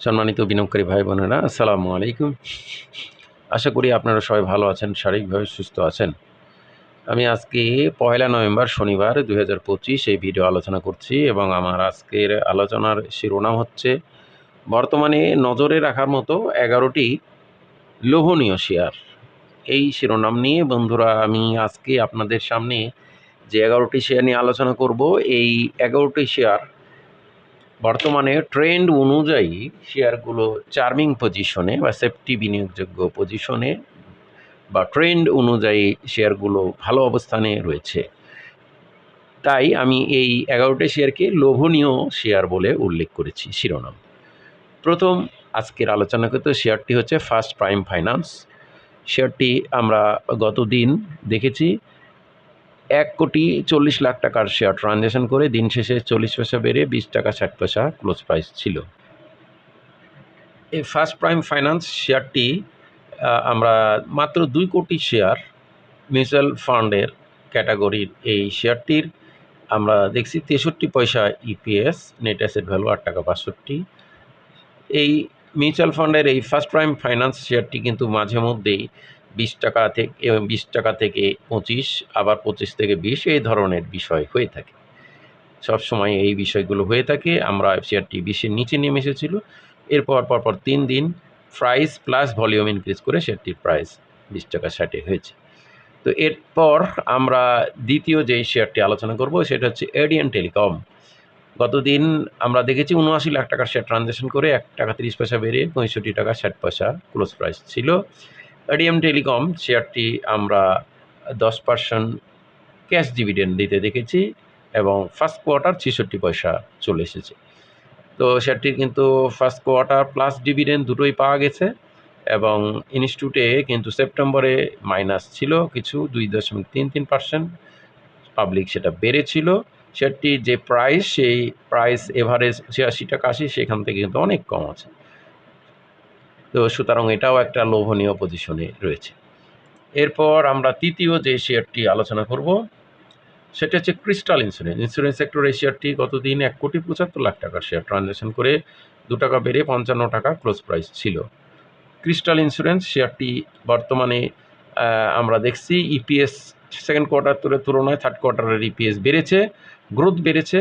সম্মানিত বিনিয়োগকারী ভাই বোনেরা, আসসালামু আলাইকুম। আশা করি আপনারা সবাই ভালো আছেন, শারীরিকভাবে সুস্থ আছেন। আমি আজকে পয়লা নভেম্বর শনিবার দুই হাজার পঁচিশ এই ভিডিও আলোচনা করছি এবং আমার আজকের আলোচনার শিরোনাম হচ্ছে, বর্তমানে নজরে রাখার মতো এগারোটি লোভনীয় শেয়ার। এই শিরোনাম নিয়ে বন্ধুরা, আমি আজকে আপনাদের সামনে যে এগারোটি শেয়ার নিয়ে আলোচনা করব, এই এগারোটি শেয়ার বর্তমানে ট্রেন্ড অনুযায়ী শেয়ারগুলো চার্মিং পজিশনে বা সেফটি বিনিয়োগযোগ্য পজিশনে বা ট্রেন্ড অনুযায়ী শেয়ারগুলো ভালো অবস্থানে রয়েছে। তাই আমি এই এগারোটি শেয়ারকে লোভনীয় শেয়ার বলে উল্লেখ করেছি শিরোনাম। প্রথম আজকের আলোচনাকৃত শেয়ারটি হচ্ছে ফার্স্ট প্রাইম ফাইন্যান্স শেয়ারটি আমরা গত দিন দেখেছি। এক কোটি চল্লিশ লাখ টাকার শেয়ার ট্রানজ্যাকশন করে দিন শেষে চল্লিশ পয়সা বেড়ে বিশ টাকা ষাট পয়সা ক্লোজ প্রাইস ছিল। এই ফার্স্ট প্রাইম ফাইন্যান্স শেয়ারটি আমরা মাত্র দুই কোটি শেয়ার মিউচুয়াল ফান্ডের ক্যাটাগরির এই শেয়ারটির আমরা দেখছি তেষট্টি পয়সা ইপিএস নেট অ্যাসেট ভ্যালু আট টাকা বাষট্টি। এই মিউচুয়াল ফান্ডের এই ফার্স্ট প্রাইম ফাইন্যান্স শেয়ারটি কিন্তু মাঝে মধ্যেই বিশ টাকা থেকে বিশ টাকা থেকে পঁচিশ, আবার পঁচিশ থেকে বিশ, এই ধরনের বিষয় হয়ে থাকে। সবসময় এই বিষয়গুলো হয়ে থাকে। আমরা শেয়ারটি বিশের নিচে নেমে এসেছিল। এরপর পরপর তিন দিন প্রাইস প্লাস ভলিউম ইনক্রিজ করে শেয়ারটির প্রাইস বিশ টাকা ষাটে হয়েছে। তো এরপর আমরা দ্বিতীয় যে শেয়ারটি আলোচনা করব, সেটা হচ্ছে এডিয়ান টেলিকম গতদিন আমরা দেখেছি উনআশি লাখ টাকার শেয়ার ট্রানজ্যাকশন করে এক টাকা তিরিশ পয়সা বেড়ে পঁয়ষট্টি টাকা ষাট পয়সা ক্লোজ প্রাইস ছিল। এডিএম টেলিকম শেয়ারটি আমরা দশ পার্সেন্ট ক্যাশ ডিভিডেন্ড দিতে দেখেছি এবং ফার্স্ট কোয়ার্টার ছেষট্টি পয়সা চলে এসেছে। তো শেয়ারটির কিন্তু ফার্স্ট কোয়ার্টার প্লাস ডিভিডেন্ড দুটোই পাওয়া গেছে এবং ইনস্টিটিউটে কিন্তু সেপ্টেম্বরে মাইনাস ছিল, কিছু দুই দশমিক তিন তিন পার্সেন্ট পাবলিক সেটা বেড়েছিল। শেয়ারটির যে প্রাইস সেই প্রাইস এভারেজ ছিয়াশি টাকা আশি, সেখান থেকে কিন্তু অনেক কম আছে। তো সুতরাং এটাও একটা লোভনীয় পজিশনে রয়েছে। এরপর আমরা তৃতীয় যে শেয়ারটি আলোচনা করব, সেটা হচ্ছে ক্রিস্টাল ইন্স্যুরেন্স ইন্স্যুরেন্স সেক্টর এই শেয়ারটি গতদিন এক কোটি পঁচাত্তর লাখ টাকার শেয়ার ট্রানজ্যাকশন করে দু টাকা বেড়ে পঞ্চান্ন টাকা ক্লোজ প্রাইস ছিল। ক্রিস্টাল ইন্স্যুরেন্স শেয়ারটি বর্তমানে আমরা দেখছি ইপিএস সেকেন্ড কোয়ার্টার তুলনায় থার্ড কোয়ার্টারের ইপিএস বেড়েছে গ্রোথ বেড়েছে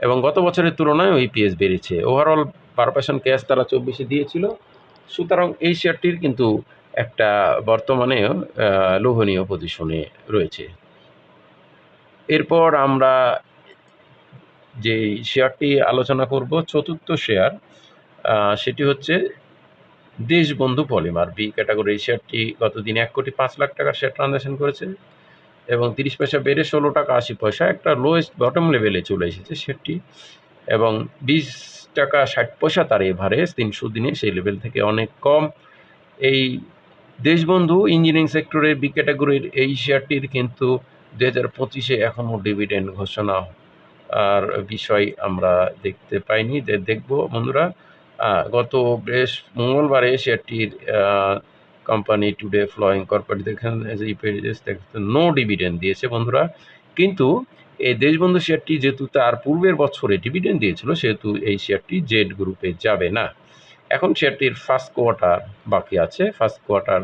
এবং গত বছরের তুলনায় ইপিএস বেড়েছে। ওভারঅল বারো পার্সেন্ট ক্যাশ তারা চব্বিশে দিয়েছিল। সুতরাং এই শেয়ারটির কিন্তু একটা বর্তমানে লোভনীয় পজিশনে রয়েছে। এরপর আমরা যে শেয়ারটি আলোচনা করব, চতুর্থ শেয়ার সেটি হচ্ছে দেশবন্ধু পলিমার বি ক্যাটাগরি এই শেয়ারটি গতদিন এক কোটি পাঁচ লাখ টাকার শেয়ার ট্রানজ্যাকশন করেছে এবং তিরিশ পয়সা বেড়ে ষোলো টাকা আশি পয়সা একটা লোয়েস্ট বটম লেভেলে চলে এসেছে শেয়ারটি এবং বিশ টাকা ষাট পয়সা তার এভারেজ তিনশো দিনে সেই লেভেল থেকে অনেক কম। এই দেশবন্ধু ইঞ্জিনিয়ারিং সেক্টরের বি ক্যাটাগরির এই শেয়ারটির কিন্তু দু হাজার পঁচিশে এখনও ডিভিডেন্ড ঘোষণা আর বিষয় আমরা দেখতে পাইনি। যে দেখব বন্ধুরা গত বেশ মঙ্গলবারে শেয়ারটির কোম্পানি টুডে ফ্লোয়িং কর্পোরেট দেখেন নো ডিভিডেন্ড দিয়েছে বন্ধুরা। কিন্তু এই দেশবন্ধু শেয়ারটি যেহেতু তার পূর্বের বছরে ডিভিডেন্ড দিয়েছিল, সেহেতু এই শেয়ারটি জেড গ্রুপে যাবে না। এখন শেয়ারটির ফার্স্ট কোয়ার্টার বাকি আছে। ফার্স্ট কোয়ার্টার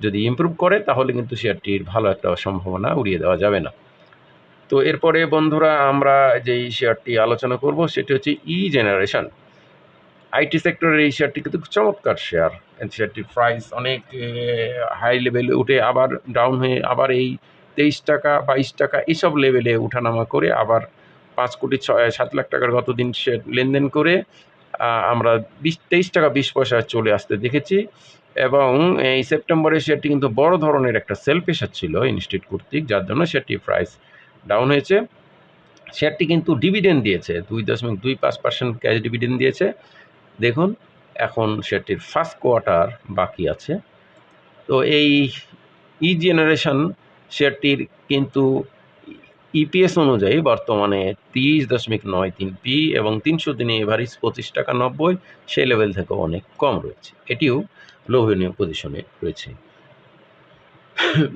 যদি ইমপ্রুভ করে, তাহলে কিন্তু শেয়ারটির ভালো একটা সম্ভাবনা উড়িয়ে দেওয়া যাবে না। তো এরপরে বন্ধুরা, আমরা যেই শেয়ারটি আলোচনা করব, সেটি হচ্ছে ই জেনারেশন আইটি সেক্টরের এই শেয়ারটি কিন্তু চমৎকার শেয়ার শেয়ারটির প্রাইস অনেক হাই লেভেলে উঠে আবার ডাউন হয়ে আবার এই তেইশ টাকা, বাইশ টাকা এইসব লেভেলে উঠানামা করে আবার পাঁচ কোটি ছয়, সাত লাখ টাকার গতদিন সে লেনদেন করে আমরা বিশ, তেইশ টাকা বিশ পয়সা চলে আসতে দেখেছি। এবং এই সেপ্টেম্বরে শেয়ারটি কিন্তু বড় ধরনের একটা সেল প্রেশার ছিল ইনস্টিটিউট কর্তৃক, যার জন্য শেয়ারটির প্রাইস ডাউন হয়েছে। শেয়ারটি কিন্তু ডিভিডেন্ড দিয়েছে, দুই দশমিক দুই পাঁচ পার্সেন্ট ক্যাশ ডিভিডেন্ড দিয়েছে। দেখুন, এখন শেয়ারটির ফার্স্ট কোয়ার্টার বাকি আছে। তো এই ই জেনারেশন শেয়ারটির কিন্তু ইপিএস অনুযায়ী বর্তমানে তিরিশ দশমিক নয় তিন পি এবং তিনশো দিনে এভারেজ পঁচিশ টাকা নব্বই, সেই লেভেল থেকে অনেক কম রয়েছে। এটিও লোভনীয় পজিশনে রয়েছে।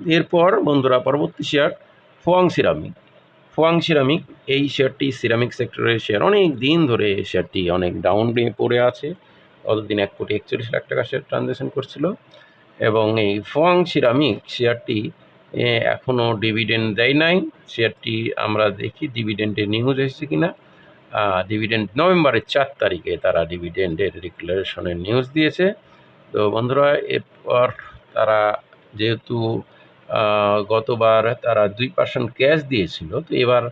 এরপর বন্ধুরা, পরবর্তী share Fuwang ceramic. Fuwang ceramic, এই শেয়ারটি সিরামিক সেক্টরের শেয়ার। অনেক দিন ধরে শেয়ারটি অনেক ডাউন পড়ে আছে। অতদিন এক কোটি একচল্লিশ লাখ টাকা শেয়ার ট্রানজ্যাকশন করছিল। এবং এই ফোয়াং সিরামিক শেয়ারটি এ, এখনও ডিভিডেন্ড দেয় নাই। শেয়ারটি আমরা দেখি ডিভিডেন্ডের নিউজ এসেছে কি না ডিভিডেন্ড নভেম্বরের চার তারিখে তারা ডিভিডেন্ডের ডিক্লারেশনের নিউজ দিয়েছে। তো বন্ধুরা এরপর তারা যেহেতু গতবার তারা দুই পার্সেন্ট ক্যাশ দিয়েছিল তো এবার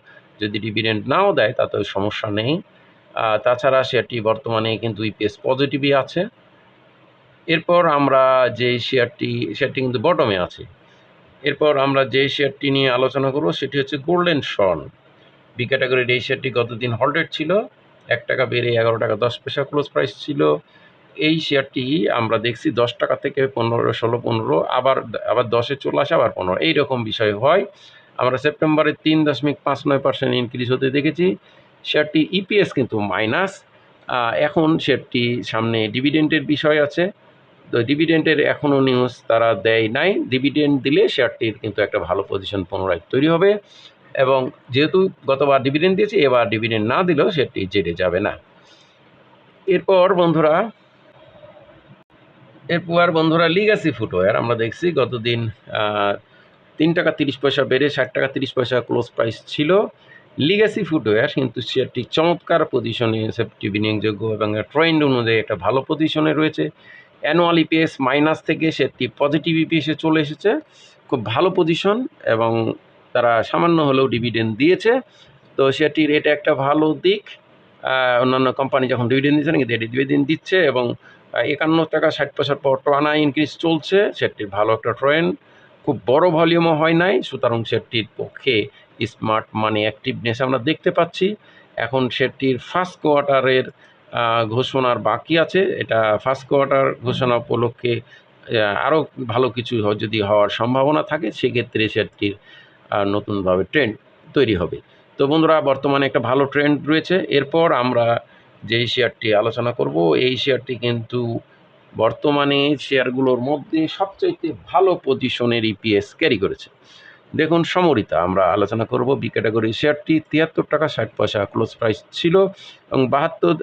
যদি ডিভিডেন্ড নাও দেয় তাতে সমস্যা নেই। তাছাড়া শেয়ারটি বর্তমানে কিন্তু ইপিএস পজিটিভই আছে। এরপর আমরা যে শেয়ারটি শেয়ারটি কিন্তু বটমে আছে। এরপর আমরা যে শেয়ারটি নিয়ে আলোচনা করব, সেটি হচ্ছে গোল্ডেন শন বি ক্যাটাগরির এই শেয়ারটি গতদিন হল্ডেড ছিল। এক টাকা বেড়ে এগারো টাকা দশ পয়সা ক্লোজ প্রাইস ছিল। এই শেয়ারটি আমরা দেখছি দশ টাকা থেকে পনেরো, ষোলো, পনেরো, আবার আবার দশে চলে আসে, আবার পনেরো। এইরকম বিষয় হয়। আমরা সেপ্টেম্বরে তিন দশমিক পাঁচ নয় পার্সেন্ট ইনক্রিজ হতে দেখেছি। শেয়ারটি ইপিএস কিন্তু মাইনাস এখন শেয়ারটি সামনে ডিভিডেন্টের বিষয় আছে। তো ডিভিডেন্টের এখনও নিউজ তারা দেয় নাই। ডিভিডেন্ট দিলে শেয়ারটির কিন্তু একটা ভালো পজিশন পুনরায় তৈরি হবে এবং যেহেতু গতবার ডিভিডেন্ট দিয়েছে, এবার ডিভিডেন্ট না দিলেও শেয়ারটি জেটে যাবে না। এরপর বন্ধুরা এরপর বন্ধুরা লিগাসি ফুটওয়্যার আমরা দেখছি, গতদিন তিন টাকা তিরিশ পয়সা বেড়ে ষাট টাকা তিরিশ পয়সা ক্লোজ প্রাইস ছিল। লিগাসি ফুটওয়্যার কিন্তু শেয়ারটি চমৎকার পজিশনে সেফটি বিনিয়োগযোগ্য এবং ট্রেন্ড অনুযায়ী একটা ভালো পজিশনে রয়েছে। অ্যানুয়াল ইপিএস মাইনাস থেকে শেয়ারটি পজিটিভ ইপিএসে চলে এসেছে। খুব ভালো পজিশন এবং তারা সামান্য হলেও ডিভিডেন্ড দিয়েছে। তো শেয়ারটির এটা একটা ভালো দিক। অন্যান্য কোম্পানি যখন ডিভিডেন্ড দিচ্ছে কিন্তু এটি ডিভিডেন্ড দিচ্ছে এবং একান্ন টাকা ষাট পয়সার পর টানা ইনক্রিজ চলছে শেয়ারটির ভালো একটা ট্রেন্ড খুব বড় ভলিউমও হয় নাই, সুতরাং শেয়ারটির পক্ষে স্মার্ট মানি অ্যাক্টিভনেস আমরা দেখতে পাচ্ছি। এখন শেয়ারটির ফার্স্ট কোয়ার্টারের ঘোষণার বাকি আছে। এটা ফার্স্ট কোয়ার্টার ঘোষণা উপলক্ষে আরও ভালো কিছু যদি হওয়ার সম্ভাবনা থাকে, সেক্ষেত্রে শেয়ারটির নতুনভাবে ট্রেন্ড তৈরি হবে। তো বন্ধুরা, বর্তমানে একটা ভালো ট্রেন্ড রয়েছে। এরপর আমরা যেই শেয়ারটি আলোচনা করব, এই শেয়ারটি কিন্তু বর্তমানে শেয়ারগুলোর মধ্যে সবচাইতে ভালো পজিশনের ইপিএস ক্যারি করেছে। দেখুন, সমরিতা, আমরা আলোচনা করব বি ক্যাটাগরি শেয়ারটি তিয়াত্তর টাকা ষাট পয়সা ক্লোজ প্রাইস ছিল এবং বাহাত্তর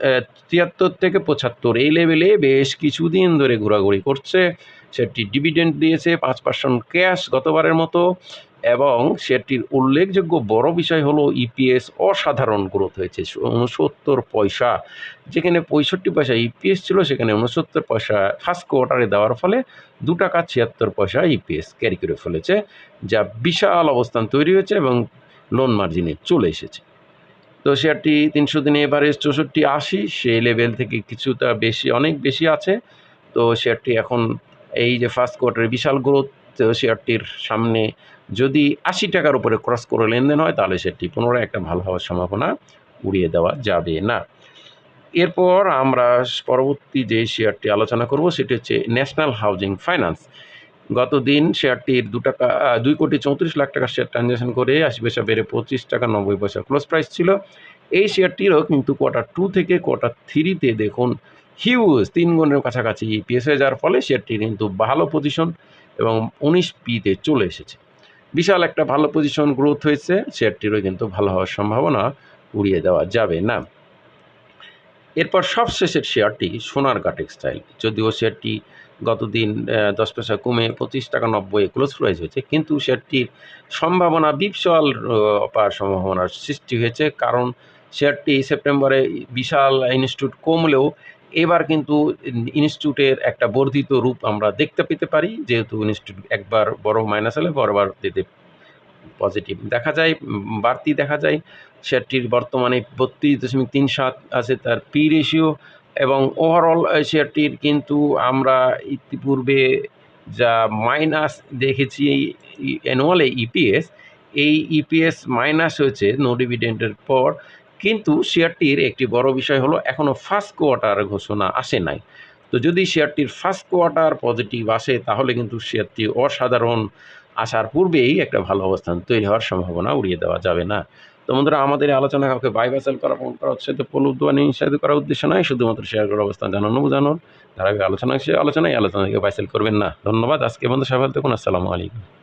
তিয়াত্তর থেকে পঁচাত্তর, এই লেভেলে বেশ কিছুদিন ধরে ঘোরাঘুরি করছে। শেয়ারটি ডিভিডেন্ড দিয়েছে পাঁচ পার্সেন্ট ক্যাশ গতবারের মতো এবং শেয়ারটির উল্লেখযোগ্য বড় বিষয় হলো ইপিএস অসাধারণ গ্রোথ হয়েছে, উনসত্তর পয়সা। যেখানে পঁয়ষট্টি পয়সা ইপিএস ছিল, সেখানে উনসত্তর পয়সা ফার্স্ট কোয়ার্টারে দেওয়ার ফলে দু টাকা ছিয়াত্তর পয়সা ইপিএস ক্যারি করে ফেলেছে, যা বিশাল অবস্থান তৈরি হয়েছে এবং লোন মার্জিনে চলে এসেছে। তো শেয়ারটি তিনশো দিনে এভারেজ চৌষট্টি আশি সেই লেভেল থেকে কিছুটা বেশি, অনেক বেশি আছে। তো শেয়ারটি এখন এই যে ফার্স্ট কোয়ার্টারে বিশাল গ্রোথ শেয়ারটির সামনে যদি আশি টাকার উপরে ক্রস করে লেনদেন হয়, তাহলে সেটি পুনরায় একটা ভালো হওয়ার সম্ভাবনা উড়িয়ে দেওয়া যাবে না। এরপর আমরা পরবর্তী যে শেয়ারটি আলোচনা করব, সেটি হচ্ছে ন্যাশনাল হাউজিং ফাইন্যান্স গত দিন শেয়ারটির দু টাকা দুই কোটি চৌত্রিশ লাখ টাকার শেয়ার ট্রানজ্যাকশন করে আশি পয়সা বেড়ে পঁচিশ টাকা, নব্বই পয়সা ক্লোজ প্রাইস ছিল। এই শেয়ারটিরও কিন্তু কোয়ার্টার টু থেকে কোয়ার্টার থ্রিতে দেখুন হিউজ তিন গুণের কাছাকাছি ইপিএস হয়ে যাওয়ার ফলে শেয়ারটি কিন্তু ভালো পজিশন এবং উনিশ পিতে চলে এসেছে। বিশাল একটা ভালো পজিশন গ্রোথ হয়েছে, শেয়ারটিরও কিন্তু ভালো হওয়ার সম্ভাবনা উড়িয়ে দেওয়া যাবে না। এরপর সবশেষের শেয়ারটি সোনার সোনারগা টেক্সটাইল যদিও শেয়ারটি গতদিন দশ পয়সা কমে পঁচিশ টাকা নব্বই ক্লোজ প্রাইস হয়েছে, কিন্তু শেয়ারটির সম্ভাবনা বিশাল অপার সম্ভাবনার সৃষ্টি হয়েছে, কারণ শেয়ারটি সেপ্টেম্বরে বিশাল ইনস্টিটিউট কমলেও এবার কিন্তু ইনস্টিটিউটের একটা বর্ধিত রূপ আমরা দেখতে পেতে পারি, যেহেতু ইনস্টিটিউট একবার বড় মাইনাস হলে বড়বার দিতে পজিটিভ দেখা যায় বাড়তি দেখা যায়, শেয়ারটির বর্তমানে বত্রিশ দশমিক তিন সাত আছে তার পি রেশিও এবং ওভারঅল শেয়ারটির কিন্তু আমরা ইতিপূর্বে যা মাইনাস দেখেছি এই অ্যানুয়ালে ইপিএস এই ইপিএস মাইনাস হয়েছে নো ডিভিডেন্ডের পর কিন্তু শেয়ারটির একটি বড় বিষয় হলো এখনও ফার্স্ট কোয়ার্টার ঘোষণা আসে নাই। তো যদি শেয়ারটির ফার্স্ট কোয়ার্টার পজিটিভ আসে, তাহলে কিন্তু শেয়ারটি অসাধারণ আসার পূর্বেই একটা ভালো অবস্থান তৈরি হওয়ার সম্ভাবনা উড়িয়ে দেওয়া যাবে না। তো বন্ধুরা, আমাদের আলোচনা কাউকে বাই বাই সেল করা ফোন করা উৎসাহিত প্রলুব্ধ নিঃসাহিত করার উদ্দেশ্য নয়, শুধুমাত্র শেয়ার করার অবস্থান জানানো, বোঝানোর। ধারাবাহিক আলোচনা, সে আলোচনায় আলোচনা থেকে বাইসেল করবেন না। ধন্যবাদ, আজকে বন্ধু সবাই দেখুন আসসালামু আলাইকুম।